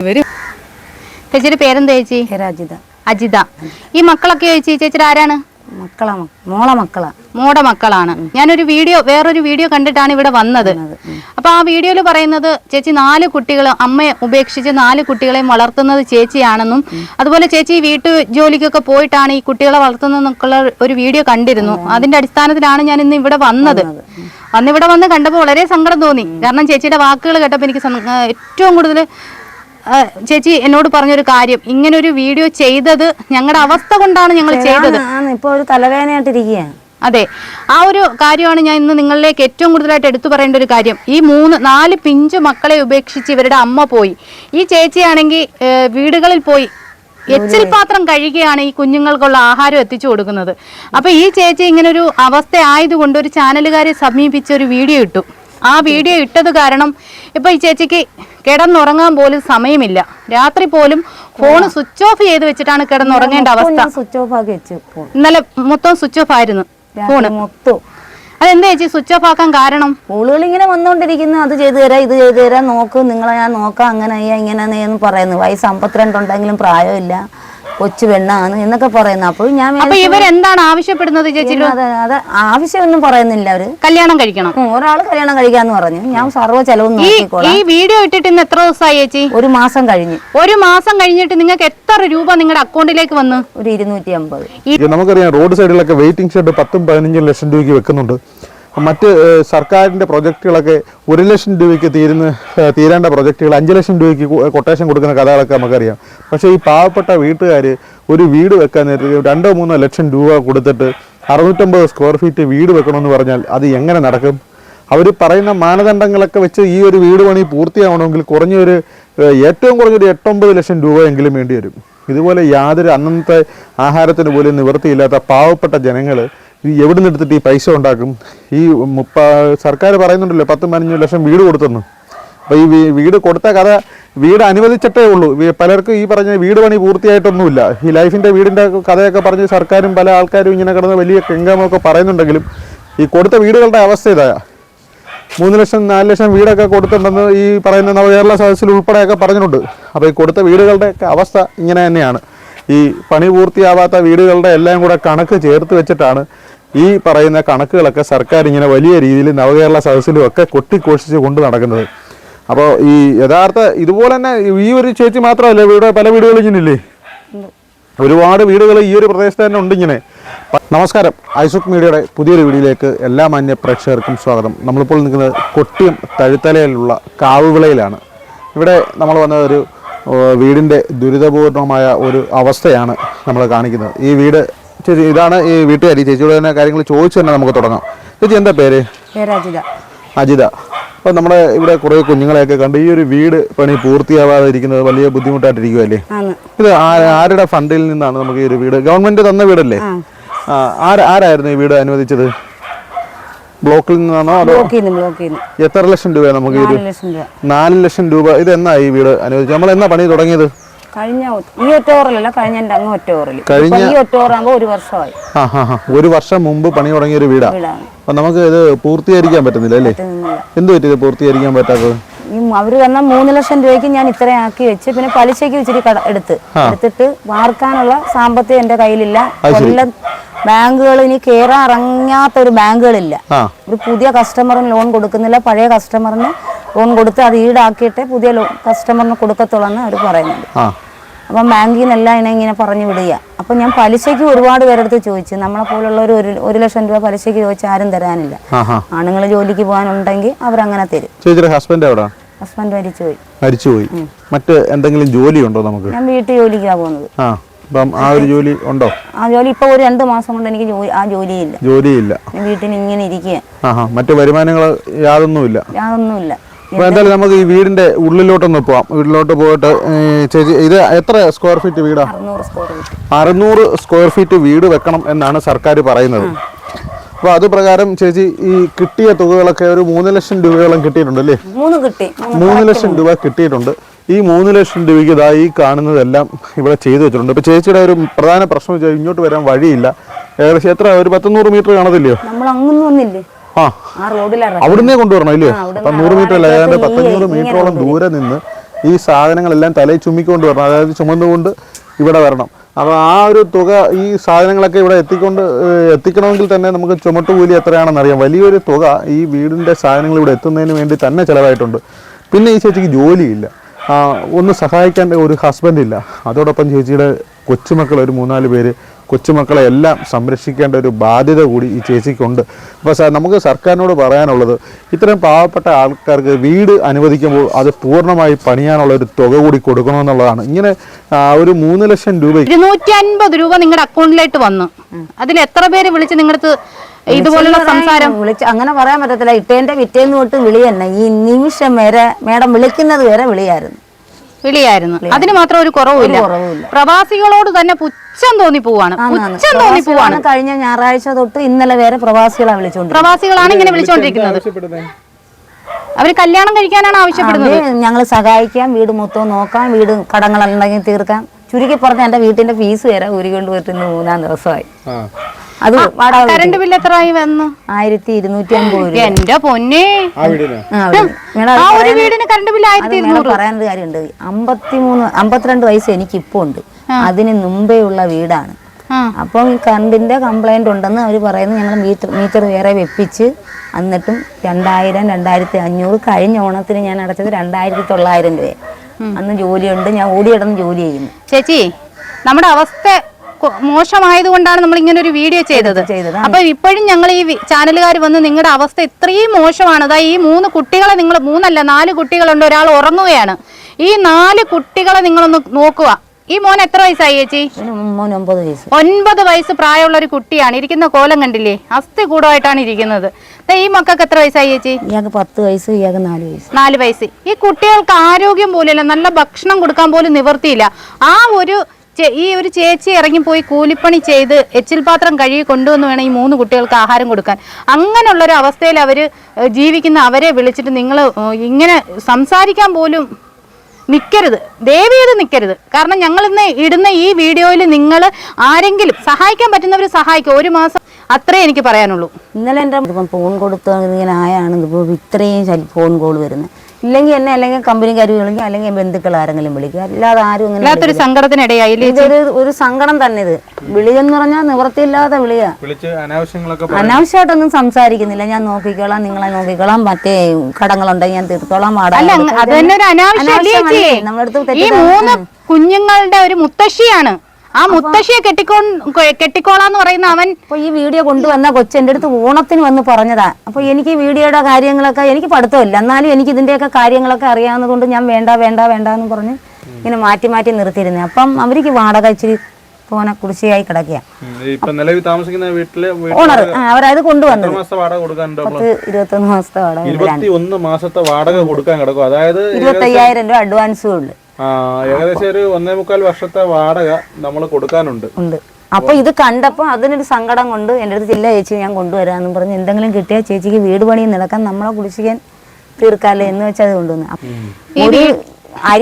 ചേച്ചിയുടെ പേരെന്താ ചേച്ചി? അജിത അജിത. ഈ മക്കളൊക്കെ ചേച്ചി ചേച്ചിയുടെ ആരാണ്? മക്കളാ മോളെ മക്കളാ. മോടെ മക്കളാണ്. ഞാനൊരു വീഡിയോ വേറൊരു വീഡിയോ കണ്ടിട്ടാണ് ഇവിടെ വന്നത്. അപ്പൊ ആ വീഡിയോയിൽ പറയുന്നത് ചേച്ചി നാല് കുട്ടികൾ അമ്മയെ ഉപേക്ഷിച്ച് നാല് കുട്ടികളെയും വളർത്തുന്നത് ചേച്ചിയാണെന്നും അതുപോലെ ചേച്ചി വീട്ടു ജോലിക്കൊക്കെ പോയിട്ടാണ് ഈ കുട്ടികളെ വളർത്തുന്നതെന്നൊക്കെയുള്ള ഒരു വീഡിയോ കണ്ടിരുന്നു. അതിന്റെ അടിസ്ഥാനത്തിലാണ് ഞാൻ ഇന്ന് ഇവിടെ വന്നത്. അന്ന് ഇവിടെ വന്ന് കണ്ടപ്പോൾ വളരെ സങ്കടം തോന്നി. കാരണം ചേച്ചിയുടെ വാക്കുകൾ കേട്ടപ്പോൾ എനിക്ക് ഏറ്റവും കൂടുതൽ ചേച്ചി എന്നോട് പറഞ്ഞൊരു കാര്യം. ഇങ്ങനെ ഒരു വീഡിയോ ചെയ്തത് ഞങ്ങളുടെ അവസ്ഥ കൊണ്ടാണ് ഞങ്ങൾ ചെയ്തത്. ഇപ്പോൾ ഇപ്പൊ ഒരു തലവേദനയായിട്ടിരിക്കുക അതെ. ആ ഒരു കാര്യമാണ് ഞാൻ ഇന്ന് നിങ്ങളിലേക്ക് ഏറ്റവും കൂടുതലായിട്ട് എടുത്തു പറയേണ്ട ഒരു കാര്യം. ഈ മൂന്ന് നാല് പിഞ്ചു മക്കളെ ഉപേക്ഷിച്ച് ഇവരുടെ അമ്മ പോയി. ഈ ചേച്ചിയാണെങ്കിൽ വീടുകളിൽ പോയി എച്ചിൽ പാത്രം കഴുകിയാണ് ഈ കുഞ്ഞുങ്ങൾക്കുള്ള ആഹാരം എത്തിച്ചു കൊടുക്കുന്നത്. അപ്പൊ ഈ ചേച്ചി ഇങ്ങനെ ഒരു അവസ്ഥ ആയതുകൊണ്ട് ഒരു ചാനലുകാരെ സമീപിച്ച ഒരു വീഡിയോ ഇട്ടു. ആ വീഡിയോ ഇട്ടത് കാരണം ഇപ്പൊ ഈ ചേച്ചിക്ക് കിടന്നുറങ്ങാൻ പോലും സമയമില്ല. രാത്രി പോലും ഫോൺ സ്വിച്ച് ഓഫ് ചെയ്ത് വെച്ചിട്ടാണ് കിടന്നുറങ്ങേണ്ട അവസ്ഥ. സ്വിച്ച് ഓഫ് ആക്കി വെച്ചു ഇന്നലെ മൊത്തം സ്വിച്ച് ഓഫ് ആയിരുന്നു ഫോണ്. മൊത്തം. അതെന്താ ചേച്ചി സ്വിച്ച് ഓഫ് ആക്കാൻ കാരണം? സ്കൂളുകൾ ഇങ്ങനെ വന്നുകൊണ്ടിരിക്കുന്നു അത് ചെയ്തു തരാം ഇത് ചെയ്തു തരാം. നോക്ക് നിങ്ങളെ ഞാൻ നോക്കാം അങ്ങനെ ഇങ്ങനെ പറയുന്നു. വയസ്സ് അമ്പത്തിരണ്ടുണ്ടെങ്കിലും പ്രായമില്ല. കൊച്ചു പെണ്ണാണ് എന്നൊക്കെ പറയുന്നു. അപ്പോൾ ഞാൻ അപ്പൊ ഇവരെന്താണ് ആവശ്യപ്പെടുന്നത് ചേച്ചി? അത് അത്. ആവശ്യമൊന്നും പറയുന്നില്ല അവർ. കല്യാണം കഴിക്കണം. ഒരാൾ ഒരാൾ കല്യാണം കഴിക്കാന്ന് പറഞ്ഞു. ഞാൻ സർവ ചെലവും നോക്കിക്കോളാം. ഈ വീഡിയോ ഇട്ടിട്ട് ഇന്ന് എത്ര ദിവസമായി ചേച്ചി? ഒരു മാസം കഴിഞ്ഞ്. ഒരു മാസം കഴിഞ്ഞിട്ട് നിങ്ങൾക്ക് എത്ര രൂപ നിങ്ങളുടെ അക്കൗണ്ടിലേക്ക് വന്നു? ഒരു ഇരുന്നൂറ്റി അമ്പത് നമുക്കറിയാം റോഡ് സൈഡിലൊക്കെ വെയിറ്റിംഗ് ഷെഡ് പത്തും പതിനഞ്ചും ലക്ഷം രൂപയ്ക്ക് വെക്കുന്നുണ്ട്. മറ്റ് സർക്കാരിന്റെ പ്രൊജക്റ്റുകളൊക്കെ ഒരു ലക്ഷം രൂപയ്ക്ക് തീരുന്ന തീരേണ്ട പ്രൊജക്റ്റുകൾ അഞ്ച് ലക്ഷം രൂപയ്ക്ക് കൊട്ടേഷൻ കൊടുക്കുന്ന കഥകളൊക്കെ നമുക്കറിയാം. പക്ഷേ ഈ പാവപ്പെട്ട വീട്ടുകാർ ഒരു വീട് വെക്കാൻ നേരത്തെ രണ്ടോ മൂന്നോ ലക്ഷം രൂപ കൊടുത്തിട്ട് അറുന്നൂറ്റമ്പത് സ്ക്വയർ ഫീറ്റ് വീട് വെക്കണമെന്ന് പറഞ്ഞാൽ അത് എങ്ങനെ നടക്കും? അവർ പറയുന്ന മാനദണ്ഡങ്ങളൊക്കെ വെച്ച് ഈ ഒരു വീട് പണി പൂർത്തിയാവണമെങ്കിൽ കുറഞ്ഞൊരു ഏറ്റവും കുറഞ്ഞൊരു എട്ടൊമ്പത് ലക്ഷം രൂപയെങ്കിലും വേണ്ടി വരും. ഇതുപോലെ യാതൊരു അന്നത്തെ ആഹാരത്തിന് പോലും നിവൃത്തിയില്ലാത്ത പാവപ്പെട്ട ജനങ്ങൾ ഈ എവിടെ നിന്ന് എടുത്തിട്ട് ഈ പൈസ ഉണ്ടാക്കും? ഈ മുപ്പ സർക്കാർ പറയുന്നുണ്ടല്ലോ പത്ത് പതിനഞ്ച് ലക്ഷം വീട് കൊടുത്തെന്ന്. അപ്പോൾ ഈ വീട് കൊടുത്ത കഥ വീട് അനുവദിച്ചിട്ടേ ഉള്ളൂ. പലർക്കും ഈ പറഞ്ഞ വീട് പണി പൂർത്തിയായിട്ടൊന്നുമില്ല. ഈ ലൈഫിന്റെ വീടിന്റെ കഥയൊക്കെ പറഞ്ഞ് സർക്കാരും പല ആൾക്കാരും ഇങ്ങനെ കിടന്ന് വലിയ കെങ്കമൊക്കെ പറയുന്നുണ്ടെങ്കിലും ഈ കൊടുത്ത വീടുകളുടെ അവസ്ഥ ഇതാ. മൂന്ന് ലക്ഷം നാല് ലക്ഷം വീടൊക്കെ കൊടുത്തിട്ടുണ്ടെന്ന് ഈ പറയുന്ന നവകേരള സദസ്സിൽ ഉൾപ്പെടെയൊക്കെ പറഞ്ഞിട്ടുണ്ട്. അപ്പോൾ ഈ കൊടുത്ത വീടുകളുടെ അവസ്ഥ ഇങ്ങനെ തന്നെയാണ്. ഈ പണി പൂർത്തിയാവാത്ത വീടുകളുടെ എല്ലാം കൂടെ കണക്ക് ചേർത്ത് വെച്ചിട്ടാണ് ഈ പറയുന്ന കണക്കുകളൊക്കെ സർക്കാർ ഇങ്ങനെ വലിയ രീതിയിൽ നവകേരള സദസ്സിലും ഒക്കെ കൊട്ടിഘോഷിച്ച് കൊണ്ട് നടക്കുന്നത്. അപ്പോൾ ഈ യഥാർത്ഥ ഇതുപോലെ തന്നെ ഈ ഒരു ചേച്ചി മാത്രമല്ല ഇവിടെ പല വീടുകളും ഇങ്ങനെയില്ലേ? ഒരുപാട് വീടുകൾ ഈ ഒരു പ്രദേശത്ത് തന്നെ ഉണ്ട് ഇങ്ങനെ. നമസ്കാരം. ഐസുക് മീഡിയയുടെ പുതിയൊരു വീഡിയോയിലേക്ക് എല്ലാ മാന്യ പ്രേക്ഷകർക്കും സ്വാഗതം. നമ്മളിപ്പോൾ നിൽക്കുന്നത് കൊട്ടിയം തഴുത്തലയിലുള്ള കാവുവിളയിലാണ്. ഇവിടെ നമ്മൾ വന്ന ഒരു വീടിന്റെ ദുരിതപൂർണമായ ഒരു അവസ്ഥയാണ് നമ്മൾ കാണിക്കുന്നത്. ഈ വീട് ചേച്ചി ഇതാണ് ഈ വീട്ടുകാരി. ചേച്ചിയോട് തന്നെ കാര്യങ്ങൾ ചോദിച്ചു തന്നെ നമുക്ക് തുടങ്ങാം. ചേച്ചി എന്താ പേര്? അജിത. അപ്പോൾ നമ്മുടെ ഇവിടെ കുറേ കുഞ്ഞുങ്ങളെയൊക്കെ കണ്ട് ഈ ഒരു വീട് പണി പൂർത്തിയാവാതെ ഇരിക്കുന്നത് വലിയ ബുദ്ധിമുട്ടായിട്ടിരിക്കുമല്ലേ ആണ്. ഇത് ആരുടെ ഫണ്ടിൽ നിന്നാണ് നമുക്ക് ഈ ഒരു വീട്? ഗവൺമെന്റ് തന്ന വീടല്ലേ? ആര് ആരായിരുന്നു ഈ വീട് അനുവദിച്ചത്? ബ്ലോക്കിൽ നിന്നാണോ അതോ എത്ര ലക്ഷം രൂപ നമുക്ക് ഈ ഒരു നാല് ലക്ഷം രൂപ. ഇത് എന്നാ ഈ വീട് അനുവദിച്ചത്? നമ്മൾ എന്നാ പണി തുടങ്ങിയത്? കഴിഞ്ഞ ഈ ഒറ്റോറിലല്ല കഴിഞ്ഞ എന്റെ അങ്ങ് ഒറ്റോറിൽ കഴിഞ്ഞ- ഈ ഒറ്റോറാകുമ്പോ ഒരു വർഷമായി. ഒരു വർഷം മുമ്പ് പണി തുടങ്ങിയ ഒരു വീടാ അപ്പൊ നമുക്ക് ഇത് പൂർത്തീകരിക്കാൻ പറ്റുന്നില്ല അല്ലേ. എന്ത് പറ്റി ഇത് പൂർത്തീകരിക്കാൻ പറ്റാത്തത്? ഈ അവർ തന്ന മൂന്ന് ലക്ഷം രൂപയ്ക്ക് ഞാൻ ഇത്രയും ആക്കി വെച്ച് പിന്നെ പലിശയ്ക്ക് ഇച്ചിരി കട എടുത്ത്. എടുത്തിട്ട് വാർക്കാനുള്ള സാമ്പത്തികം എന്റെ കയ്യിലില്ല. കൊല്ലം ബാങ്കുകൾ ഇനി കയറാൻ ഇറങ്ങാത്ത ഒരു ബാങ്കുകളില്ല. ഒരു പുതിയ കസ്റ്റമറിന് ലോൺ കൊടുക്കുന്നില്ല പഴയ കസ്റ്റമറിന് ലോൺ കൊടുത്ത് അത് ഈടാക്കിയിട്ട് പുതിയ ലോൺ കസ്റ്റമറിന് കൊടുക്കത്തുള്ളൂ എന്ന് അവർ പറയുന്നുണ്ട് അപ്പം ബാങ്കിൽ നിന്നെല്ലാം ഇതിനെ ഇങ്ങനെ പറഞ്ഞു വിടുക. അപ്പം ഞാൻ പലിശയ്ക്ക് ഒരുപാട് പേരെടുത്ത് ചോദിച്ചു. നമ്മളെ പോലുള്ള ഒരു ഒരു ലക്ഷം രൂപ പലിശയ്ക്ക് ചോദിച്ചാൽ ആരും തരാനില്ല. ആണുങ്ങൾ ജോലിക്ക് പോകാനുണ്ടെങ്കിൽ അവരങ്ങനെ തരും. ഹസ്ബൻഡ് എവിടെ? ഹസ്ബൻഡ് മരിച്ചുപോയി. മരിച്ചുപോയി. മറ്റ് എന്തെങ്കിലും ജോലി ഉണ്ടോ നമുക്ക്? ഞാൻ വീട്ടിൽ ജോലിക്കാ പോകുന്നത്. ആ. അപ്പം ആ ഒരു ജോലി ഉണ്ടോ? ആ ജോലി ഇപ്പോൾ ഒരു രണ്ട് മാസം കൊണ്ട് എനിക്ക് ആ ജോലിയില്ല. ജോലിയില്ല. വീട്ടിൽ ഇങ്ങനെ ഇരിക്കുക മറ്റു വരുമാനങ്ങൾ യാതൊന്നുമില്ല. യാതൊന്നുമില്ല. എന്തായാലും നമുക്ക് ഈ വീടിന്റെ ഉള്ളിലോട്ടൊന്ന് പോവാം. വീട്ടിലോട്ട് പോയിട്ട് ചേച്ചി ഇത് എത്ര സ്ക്വയർ ഫീറ്റ് വീടാ? അറുന്നൂറ് സ്ക്വയർ ഫീറ്റ് വീട് വെക്കണം എന്നാണ് സർക്കാർ പറയുന്നത്. അപ്പൊ അത് പ്രകാരം ചേച്ചി ഈ കിട്ടിയ തുകകളൊക്കെ ഒരു മൂന്ന് ലക്ഷം രൂപയോളം കിട്ടിയിട്ടുണ്ട് അല്ലേ? മൂന്ന് ലക്ഷം രൂപ കിട്ടിയിട്ടുണ്ട്. ഈ മൂന്ന് ലക്ഷം രൂപയ്ക്ക് ഇതാ ഈ കാണുന്നതെല്ലാം ഇവിടെ ചെയ്തു വെച്ചിട്ടുണ്ട്. ഇപ്പൊ ചേച്ചിയുടെ ഒരു പ്രധാന പ്രശ്നം വെച്ചാൽ ഇങ്ങോട്ട് വരാൻ വഴിയില്ല. ഏകദേശം എത്ര? ഒരു പത്തുനൂറ് മീറ്റർ കാണത്തില്ലയോ? നമ്മൾ അങ്ങൊന്നും വന്നില്ലേ? ആ. അവിടുന്നേ കൊണ്ടുവരണം ഇല്ലേ? നൂറ് മീറ്റർ അല്ല ഏതാണ്ട് പത്തഞ്ഞൂറ് മീറ്ററോളം ദൂരെ നിന്ന് ഈ സാധനങ്ങളെല്ലാം തലയിൽ ചുമ്മിക്കൊണ്ട് വരണം. അതായത് ചുമന്നുകൊണ്ട് ഇവിടെ വരണം. അപ്പോൾ ആ ഒരു തുക ഈ സാധനങ്ങളൊക്കെ ഇവിടെ എത്തിക്കൊണ്ട് എത്തിക്കണമെങ്കിൽ തന്നെ നമുക്ക് ചുമട്ടുകൂലി എത്രയാണെന്ന് അറിയാം. വലിയൊരു തുക ഈ വീടിന്റെ സാധനങ്ങൾ ഇവിടെ എത്തുന്നതിന് വേണ്ടി തന്നെ ചിലവായിട്ടുണ്ട്. പിന്നെ ഈ ചേച്ചിക്ക് ജോലിയില്ല. ഒന്ന് സഹായിക്കാൻ ഒരു ഹസ്ബൻഡ് ഇല്ല. അതോടൊപ്പം ചേച്ചിയുടെ കൊച്ചുമക്കൾ ഒരു മൂന്നാൽ പേര് കൊച്ചുമക്കളെ എല്ലാം സംരക്ഷിക്കേണ്ട ഒരു ബാധ്യത കൂടി ഈ ചേച്ചിക്കുണ്ട്. അപ്പോൾ സാർ നമുക്ക് സർക്കാരിനോട് പറയാനുള്ളത് ഇത്തരം പാവപ്പെട്ട ആൾക്കാർക്ക് വീട് അനുവദിക്കുമ്പോൾ അത് പൂർണമായി പണിയാനുള്ള ഒരു തുക കൂടി കൊടുക്കണമെന്നുള്ളതാണ്. ഇങ്ങനെ ഒരു മൂന്ന് ലക്ഷം രൂപ ഇരുന്നൂറ്റി അൻപത് രൂപ നിങ്ങളുടെ അക്കൗണ്ടിലേക്ക് വന്നു. അതിൽ എത്ര പേര് വിളിച്ച് നിങ്ങളുടെ ഇതുപോലുള്ള സംസാരം? വിളിച്ച് അങ്ങനെ പറയാൻ പറ്റത്തില്ല. ഇട്ടേന്റെ വിറ്റേന്ന് തൊട്ട് വിളി തന്നെ. ഈ നിമിഷം വരെ മേഡം വിളിക്കുന്നത് വരെ വിളിയായിരുന്നു. വിളിയായിരുന്നു. അതിന് മാത്രം ഒരു കുറവുമില്ല. പ്രവാസികളോട് തന്നെ പുച്ഛം തോന്നി പോവാണ് പുച്ഛം തോന്നി പോവാണ് കഴിഞ്ഞ ഞായറാഴ്ച തൊട്ട് ഇന്നലെ വരെ പ്രവാസികളാണ് വിളിച്ചോണ്ട് പ്രവാസികളാണ് ഇങ്ങനെ വിളിച്ചോണ്ടിരിക്കുന്നത്. അവർ കല്യാണം കഴിക്കാനാണ് ആവശ്യപ്പെടുന്നത്. ഞങ്ങൾ സഹായിക്കാം വീട് മൊത്തം നോക്കാം വീട് കടങ്ങളുണ്ടെങ്കിൽ തീർക്കാം. ചുരുക്കി പറഞ്ഞ എന്റെ വീട്ടിന്റെ ഫീസ് വരെ ഊരിക്കൊണ്ട് പോയിട്ട് മൂന്നാം ദിവസമായി. അത് കറണ്ട് ബില്ല് എത്രയായി വന്നു? ആയിരത്തി ഇരുന്നൂറ്റി അമ്പത് രൂപ. എന്റെ പൊന്നെ. ആ ഒരു വീടിന് കറണ്ട് ബില്ല് ആയിരത്തി ഇരുന്നൂറ് പറയാനൊരു കാര്യമുണ്ട്. അമ്പത്തിമൂന്ന് അമ്പത്തിരണ്ട് വയസ്സ് എനിക്ക് ഇപ്പോൾ ഉണ്ട് അതിന് മുമ്പേ ഉള്ള വീടാണ്. അപ്പം കറണ്ടിന്റെ കംപ്ലൈന്റ് ഉണ്ടെന്ന് അവർ പറയുന്നു ഞങ്ങൾ മീറ്റർ മീറ്റർ വേറെ വെപ്പിച്ച് എന്നിട്ടും രണ്ടായിരം രണ്ടായിരത്തി അഞ്ഞൂറ് കഴിഞ്ഞ ഓണത്തിന് ഞാൻ അടച്ചത് രണ്ടായിരത്തി തൊള്ളായിരം രൂപ അന്ന് ജോലിയുണ്ട്. ഞാൻ ഓടിയിടന്ന് ജോലി ചെയ്യുന്നു. ചേച്ചി നമ്മുടെ അവസ്ഥ മോശമായതുകൊണ്ടാണ് നമ്മൾ ഇങ്ങനെ ഒരു വീഡിയോ ചെയ്തത്. അപ്പൊ ഇപ്പോഴും ഞങ്ങൾ ഈ ചാനലുകാർ വന്ന് നിങ്ങളുടെ അവസ്ഥ ഇത്രയും മോശമാണ് അതാ ഈ മൂന്ന് കുട്ടികളെ നിങ്ങൾ മൂന്നല്ല നാല് കുട്ടികളുണ്ട്. ഒരാൾ ഉറങ്ങുകയാണ്. ഈ നാല് കുട്ടികളെ നിങ്ങളൊന്ന് നോക്കുക. ഈ മോൻ എത്ര വയസ്സായി ചേച്ചി? ഒൻപത് വയസ്സ് പ്രായമുള്ള ഒരു കുട്ടിയാണ്. ഇരിക്കുന്ന കോലം കണ്ടില്ലേ? അസ്ഥി കൂടമായിട്ടാണ് ഇരിക്കുന്നത്. ഈ മക്കൾക്ക് എത്ര വയസ്സായി ചേച്ചി? ഇയാൾക്ക് പത്ത് വയസ്സ് ഇയാൾക്ക് നാല് വയസ്സ്. നാല് വയസ്സ്. ഈ കുട്ടികൾക്ക് ആരോഗ്യം പോലെയല്ല നല്ല ഭക്ഷണം കൊടുക്കാൻ പോലും നിവർത്തിയില്ല. ആ ഒരു ഈ ഒരു ചേച്ചി ഇറങ്ങിപ്പോയി കൂലിപ്പണി ചെയ്ത് എച്ചിൽ പാത്രം കഴുകി കൊണ്ടുവന്ന് വേണം ഈ മൂന്ന് കുട്ടികൾക്ക് ആഹാരം കൊടുക്കാൻ. അങ്ങനെയുള്ള ഒരു അവസ്ഥയിൽ അവർ ജീവിക്കുന്ന അവരെ വിളിച്ചിട്ട് നിങ്ങൾ ഇങ്ങനെ സംസാരിക്കാൻ പോലും നിൽക്കരുത് ദയവ് ചെയ്ത് നിൽക്കരുത് കാരണം ഞങ്ങൾ ഇന്ന് ഇടുന്ന ഈ വീഡിയോയിൽ നിങ്ങൾ ആരെങ്കിലും സഹായിക്കാൻ പറ്റുന്നവർ സഹായിക്കും. ഒരു മാസം അത്രേ എനിക്ക് പറയാനുള്ളൂ. ഇന്നലെ എന്റെ ഫോൺ കൊടുത്തു ഇങ്ങനെ ആയാണ്. ഇപ്പോൾ ഇത്രയും ഫോൺ കോൾ വരുന്നത്. ഇല്ലെങ്കിൽ എന്നെ അല്ലെങ്കിൽ കമ്പനിക്കാർ വിളിക്കും അല്ലെങ്കിൽ ബന്ധുക്കൾ ആരെങ്കിലും വിളിക്കും. അല്ലാതെ ആരും അങ്ങനെ ഇതൊരു ഒരു സങ്കടം തന്നെ ഇത്. വിളിയെന്ന് പറഞ്ഞാൽ നിവൃത്തിയില്ലാതെ വിളിയാ. വിളിച്ച് അനാവശ്യങ്ങളൊക്കെ അനാവശ്യമായിട്ടൊന്നും സംസാരിക്കുന്നില്ല. ഞാൻ നോക്കിക്കോളാം നിങ്ങളെ നോക്കിക്കോളാം. മറ്റേ കടങ്ങളുണ്ടെങ്കിൽ ഞാൻ തീർത്തോളാം? നമ്മളടുത്ത് ഈ മൂന്ന് കുഞ്ഞുങ്ങളുടെ ഒരു മുത്തശ്ശിയാണ്. ആ മുത്തശ്ശിയെ കെട്ടിക്കോ കെട്ടിക്കോളാന്ന് പറയുന്ന അവൻ അപ്പൊ ഈ വീഡിയോ കൊണ്ടുവന്ന കൊച്ചു എന്റെ അടുത്ത് ഓണത്തിന് വന്ന് പറഞ്ഞതാ. അപ്പൊ എനിക്ക് ഈ വീഡിയോയുടെ കാര്യങ്ങളൊക്കെ എനിക്ക് പഠിത്തമില്ല. എന്നാലും എനിക്ക് ഇതിന്റെയൊക്കെ കാര്യങ്ങളൊക്കെ അറിയാവുന്നതുകൊണ്ട് ഞാൻ വേണ്ട വേണ്ട വേണ്ട എന്ന് പറഞ്ഞ് ഇങ്ങനെ മാറ്റി മാറ്റി നിർത്തിയിരുന്നേ. അപ്പം അവർക്ക് വാടക ഇച്ചിരി പോനെ കുടിശ്ശിയായി കിടക്കുക താമസിക്കുന്ന വീട്ടിൽ ഓണർ അവരത് കൊണ്ടുവന്നു മാസത്തെ വാടക കൊടുക്കാനുണ്ടോ പത്ത് ഇരുപത്തൊന്ന് മാസത്തെ വാടക. ഇരുപത്തി ഒന്ന് മാസത്തെ വാടക കൊടുക്കാൻ കിടക്കും അതായത് ഇരുപത്തയ്യായിരം രൂപ അഡ്വാൻസും ഉണ്ട്. ഏകദേശം ഒരു ഒന്നേ മുക്കാൽ വർഷത്തെ വാടക നമ്മൾ കൊടുക്കാനുണ്ട്. ഉണ്ട്. അപ്പൊ ഇത് കണ്ടപ്പോൾ അതിനൊരു സങ്കടം കൊണ്ട് എന്റെ അടുത്ത് ഇല്ല ചേച്ചി ഞാൻ കൊണ്ടുവരാമെന്നും പറഞ്ഞ് എന്തെങ്കിലും കിട്ടിയാൽ ചേച്ചിക്ക് വീട് പണി നടക്കാൻ നമ്മളെ കുടിശ്ശിക്കാൻ തീർക്കാല്ലേ? എന്ന് വെച്ചാൽ അത് കൊണ്ടുവന്നു. ഒരു അരി